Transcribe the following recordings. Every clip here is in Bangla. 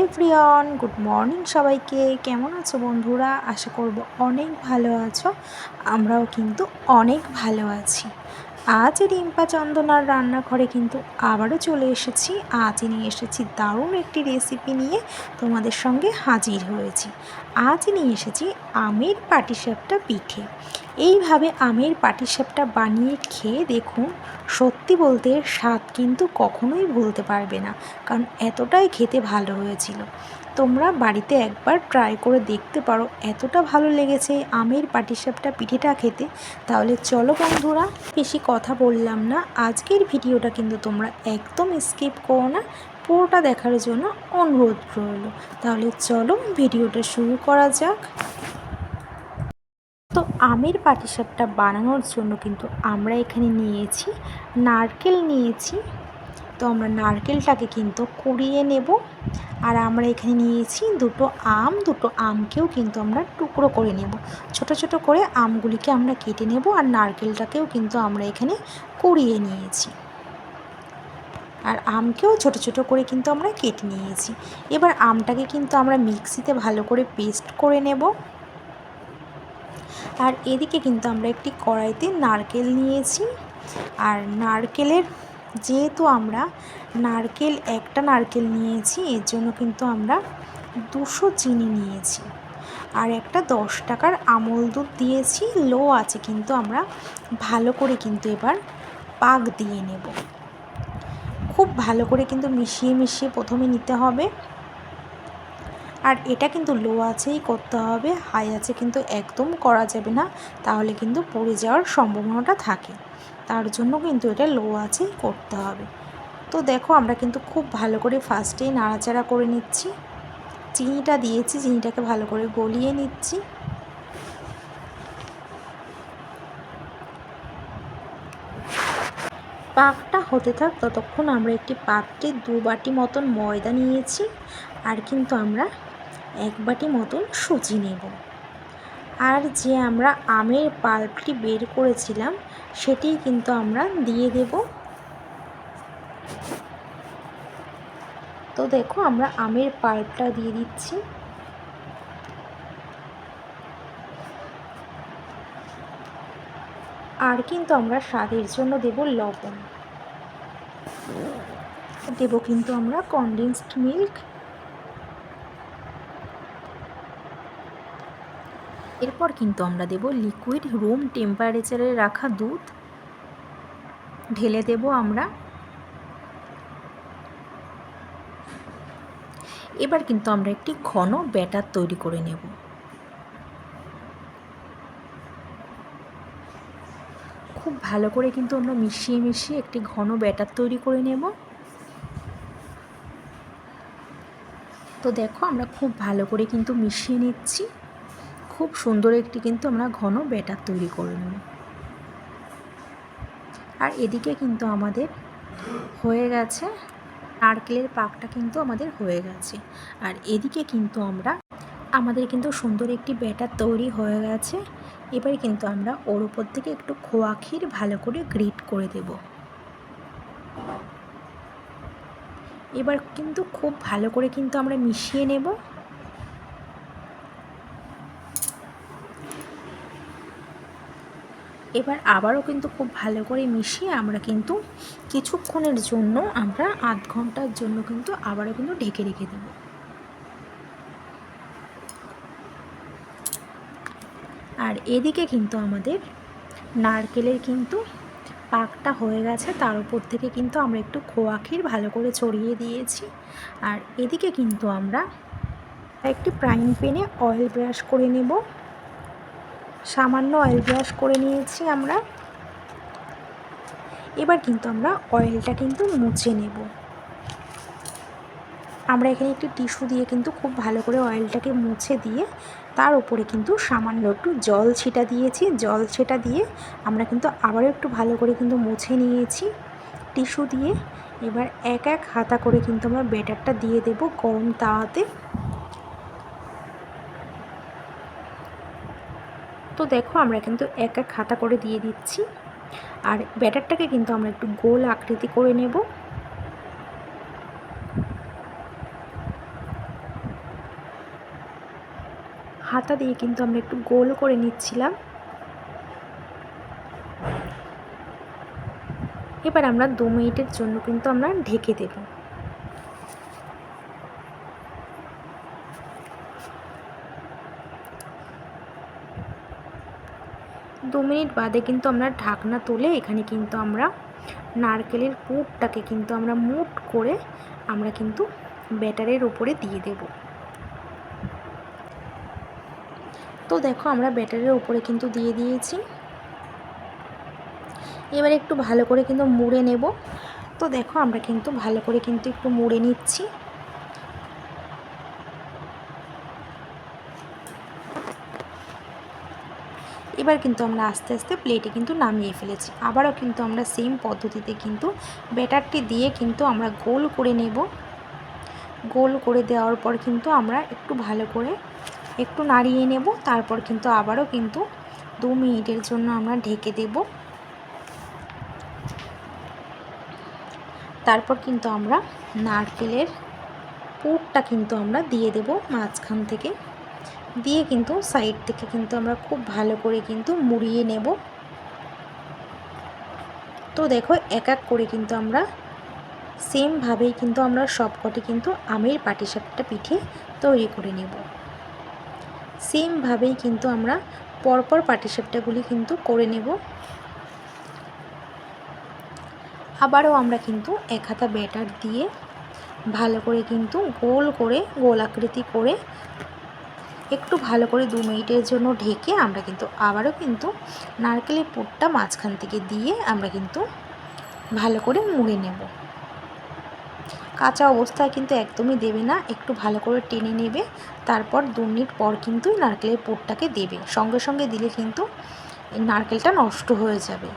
এভরিওয়ান গুড মর্নিং সবাইকে। কেমন আছো বন্ধুরা? আশা করব অনেক ভালো আছো। আমরাও কিন্তু অনেক ভালো আছি। আজ রিম্পা চন্দনার রান্নাঘরে কিন্তু আবারও চলে এসেছি। আজ নিয়ে এসেছি দারুণ একটি রেসিপি নিয়ে তোমাদের সঙ্গে হাজির হয়েছি। আজ নিয়ে এসেছি আমের পাটিসাপটা পিঠে। এইভাবে আমের পাটিসাপটা বানিয়ে খেয়ে দেখুন, সত্যি বলতে স্বাদ কিন্তু কখনোই ভুলতে পারবে না, কারণ এতটাই খেতে ভালো হয়েছিল। তোমরা বাড়িতে একবার ট্রাই করে দেখতে পারো এতটা ভালো লেগেছে আমের পাটিসাপটা পিঠেটা খেতে। তাহলে চলো বন্ধুরা, বেশি কথা বললাম না। আজকের ভিডিওটা কিন্তু তোমরা একদম স্কিপ করো না, পুরোটা দেখার জন্য অনুরোধ রইল। তাহলে চলো ভিডিওটা শুরু করা যাক। তো আমের পাটিসাপটা বানানোর জন্য কিন্তু আমরা এখানে নিয়েছি নারকেল নিয়েছি। তো আমরা নারকেলটাকে কিন্তু কুড়িয়ে নেব। আর আমরা এখানে নিয়েছি দুটো আম, দুটো আমকেও কিন্তু আমরা টুকরো করে নেব। ছোট ছোট করে আমগুলিকে আমরা কেটে নেব আর নারকেলটাকেও কিন্তু আমরা এখানে কুড়িয়ে নিয়েছি। আর আমকেও ছোট ছোট করে কিন্তু আমরা কেটে নিয়েছি। এবার আমটাকে কিন্তু আমরা মিক্সিতে ভালো করে পেস্ট করে নেব। আর এদিকে কিন্তু আমরা একটি কড়াইতে নারকেল নিয়েছি। আর নারকেলের যেহেতু আমরা নারকেল, একটা নারকেল নিয়েছি, এর জন্য কিন্তু আমরা দুশো চিনি নিয়েছি। আর একটা দশ টাকার আমল দুধ দিয়েছি, লো আছে কিন্তু আমরা ভালো করে কিন্তু এবার পাক দিয়ে নেব। খুব ভালো করে কিন্তু মিশিয়ে মিশিয়ে প্রথমে নিতে হবে। আর এটা কিন্তু লো আছেই করতে হবে, হাই আছে কিন্তু একদম করা যাবে না, তাহলে কিন্তু পড়ে যাওয়ার সম্ভাবনাটা থাকে। তার জন্য কিন্তু এটা লো আছেই করতে হবে। তো দেখো আমরা কিন্তু খুব ভালো করে ফার্স্টেই নাড়াচাড়া করে নিচ্ছি। চিনিটা দিয়েছি, চিনিটাকে ভালো করে গলিয়ে নিচ্ছি। পাকটা হতে থাক ততক্ষণ আমরা একটি পাত্রে দু বাটি মতন ময়দা নিয়েছি, আর কিন্তু আমরা এক বাটি মতন সুজি নেব। আর যে আমরা আমের পাল্পটি বের করেছিলাম সেটি কিন্তু আমরা দিয়ে দেব। তো দেখো, আমরা আমের পাল্পটা দিয়ে দিচ্ছি। আর কিন্তু আমরা স্বাদের জন্য দেব লবণ। দেব কিন্তু আমরা কনডেন্সড মিল্ক এরপর কিন্তু আমরা দেব লিকুইড রুম টেম্পারেচারে রাখা দুধ। ঢেলে দেব আমরা। এবার কিন্তু আমরা একটি ঘন ব্যাটার তৈরি করে নেব। খুব ভালো করে কিন্তু আমরা মিশিয়ে মিশিয়ে একটি ঘন ব্যাটার তৈরি করে নেব। তো দেখো আমরা খুব ভালো করে কিন্তু মিশিয়ে নিচ্ছি। খুব সুন্দর একটি কিন্তু আমরা ঘন ব্যাটার তৈরি করে নেব। আর এদিকে কিন্তু আমাদের হয়ে গেছে, নারকেলের পাকটা কিন্তু আমাদের হয়ে গেছে। আর এদিকে কিন্তু আমরা, আমাদের কিন্তু সুন্দর একটি ব্যাটার তৈরি হয়ে গেছে। এবারে কিন্তু আমরা ওর উপর থেকে একটু খোয়া ক্ষীর ভালো করে গ্রিট করে দেব। এবার কিন্তু খুব ভালো করে কিন্তু আমরা মিশিয়ে নেব। এবার আবারও কিন্তু খুব ভালো করে মিশিয়ে আমরা কিন্তু কিছুক্ষণের জন্য আমরা আধ ঘণ্টার জন্য কিন্তু আবারও কিন্তু ঢেকে রেখে দেব। আর এদিকে কিন্তু আমাদের নারকেলের কিন্তু পাকটা হয়ে গেছে, তার উপর থেকে কিন্তু আমরা একটু খোয়া ক্ষীর ভালো করে ছড়িয়ে দিয়েছি। আর এদিকে কিন্তু আমরা একটি প্রাইম পেনে অয়েল ব্রাশ করে নেব। সামান্য অয়েল ব্রাশ করে নিয়েছি আমরা। এবার কিন্তু আমরা অয়েলটা কিন্তু মুছে নেব। আমরা এখানে একটি টিস্যু দিয়ে কিন্তু খুব ভালো করে অয়েলটাকে মুছে দিয়ে তার উপরে কিন্তু সামান্য একটু জল ছিটা দিয়েছি। জল ছিটা দিয়ে আমরা কিন্তু আবারও একটু ভালো করে কিন্তু মুছে নিয়েছি টিস্যু দিয়ে। এবার এক এক হাতা করে কিন্তু আমরা ব্যাটারটা দিয়ে দেব গরম তাওয়াতে। তো দেখো আমরা কিন্তু এক এক খাতা করে দিয়ে দিচ্ছি। আর ব্যাটারটাকে কিন্তু আমরা একটু গোল আকৃতি করে নেব। হাতা দিয়ে কিন্তু আমরা একটু গোল করে নিচ্ছিলাম। এবার আমরা দু মিনিটের জন্য কিন্তু আমরা ঢেকে দেবো। দু মিনিট বাদে কিন্তু আমরা ঢাকনা তুলে এখানে কিন্তু আমরা নারকেলের পুরটাকে কিন্তু আমরা মুট করে আমরা কিন্তু ব্যাটারের উপরে দিয়ে দেব। তো দেখো আমরা ব্যাটারের উপরে কিন্তু দিয়ে দিয়েছি। এবার একটু ভালো করে কিন্তু মুড়ে নেব। তো দেখো আমরা কিন্তু ভালো করে কিন্তু একটু মুড়ে নিচ্ছি। এবার কিন্তু আমরা আস্তে আস্তে প্লেটে কিন্তু নামিয়ে ফেলেছি। আবারও কিন্তু আমরা সেম পদ্ধতিতে কিন্তু ব্যাটারটি দিয়ে কিন্তু আমরা গোল করে নেব। গোল করে দেওয়ার পর কিন্তু আমরা একটু ভালো করে একটু নাড়িয়ে নেব। তারপর কিন্তু আবারও কিন্তু দু মিনিটের জন্য আমরা ঢেকে দেব। তারপর কিন্তু আমরা নারকেলের পুরটা কিন্তু আমরা দিয়ে দেব মাঝখান থেকে। দিয়ে কিন্তু সাইড থেকে কিন্তু আমরা খুব ভালো করে কিন্তু মুড়িয়ে নেব। তো দেখো এক এক করে কিন্তু আমরা সেমভাবেই কিন্তু আমরা সবকটি কিন্তু আমের পাটিসাপটা পিঠে তৈরি করে নেব। সেমভাবেই কিন্তু আমরা পরপর পাটিসাপটাগুলি কিন্তু করে নেব। আবারও আমরা কিন্তু এক হাতা ব্যাটার দিয়ে ভালো করে কিন্তু গোল করে গোল আকৃতি করে একটু ভালো করে দু মিনিটের জন্য ঢেকে আমরা কিন্তু আবারও কিন্তু নারকেলের পুরটা মাঝখান থেকে দিয়ে আমরা কিন্তু ভালো করে মুড়ে নেব। কাঁচা অবস্থায় কিন্তু একদমই দেবে না, একটু ভালো করে টেনে নেবে, তারপর দু মিনিট পর কিন্তু নারকেলের পুরটাকে দেবে। সঙ্গে সঙ্গে দিলে কিন্তু নারকেলটা নষ্ট হয়ে যাবে,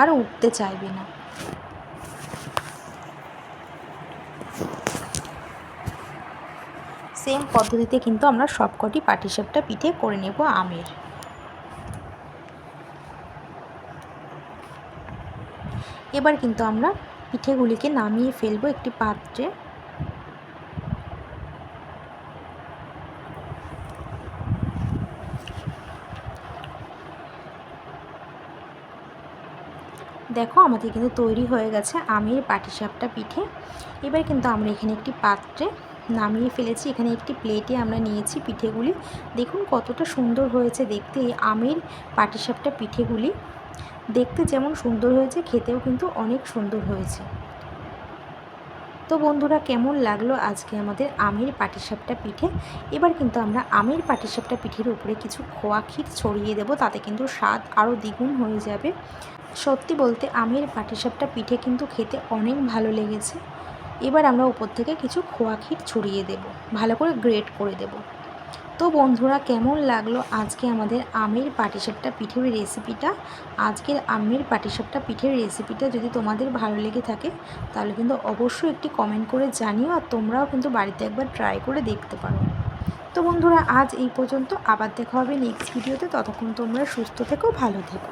আর উঠতে চাইবে না। সেম পদ্ধতিতে কিন্তু আমরা সবকটি পাটিসাপটা পিঠে করে নেব আমের। এবার কিন্তু আমরা পিঠেগুলিকে নামিয়ে ফেলব একটি পাত্রে। দেখো, আমাদের কিন্তু তৈরি হয়ে গেছে আমের পাটিসাপটা পিঠে। এবার কিন্তু আমরা এখানে একটি পাত্রে নামিয়ে ফেলেছি। এখানে একটি প্লেটে আমরা নিয়েছি পিঠেগুলি। দেখুন কতটা সুন্দর হয়েছে দেখতে এই আমের পাটিসাপটা পিঠেগুলি। দেখতে যেমন সুন্দর হয়েছে, খেতেও কিন্তু অনেক সুন্দর হয়েছে। তো বন্ধুরা, কেমন লাগল আজকে আমাদের আমের পাটিসাপটা পিঠে? এবার কিন্তু আমরা আমের পাটিসাপটা পিঠের উপরে কিছু খোয়া ক্ষীর ছড়িয়ে দেব, তাতে কিন্তু স্বাদ আরও দ্বিগুণ হয়ে যাবে। সত্যি বলতে, আমের পাটিসাপটা পিঠে কিন্তু খেতে অনেক ভালো লেগেছে। এবার আমরা উপর থেকে কিছু খোয়া ক্ষীর ছড়িয়ে দেব, ভালো করে গ্রেট করে দেব। তো বন্ধুরা, কেমন লাগল আজকে আমাদের আমের পাটিসাপটা পিঠের রেসিপিটা আজকের আমের পাটিসাপটা পিঠের রেসিপিটা যদি তোমাদের ভালো লেগে থাকে, তাহলে কিন্তু অবশ্যই একটি কমেন্ট করে জানিও আর তোমরাও কিন্তু বাড়িতে একবার ট্রাই করে দেখতে পারো। তো বন্ধুরা, আজ এই পর্যন্ত। আবার দেখা হবে নেক্সট ভিডিওতে ততক্ষণ তোমরা সুস্থ থেকো, ভালো থেকো।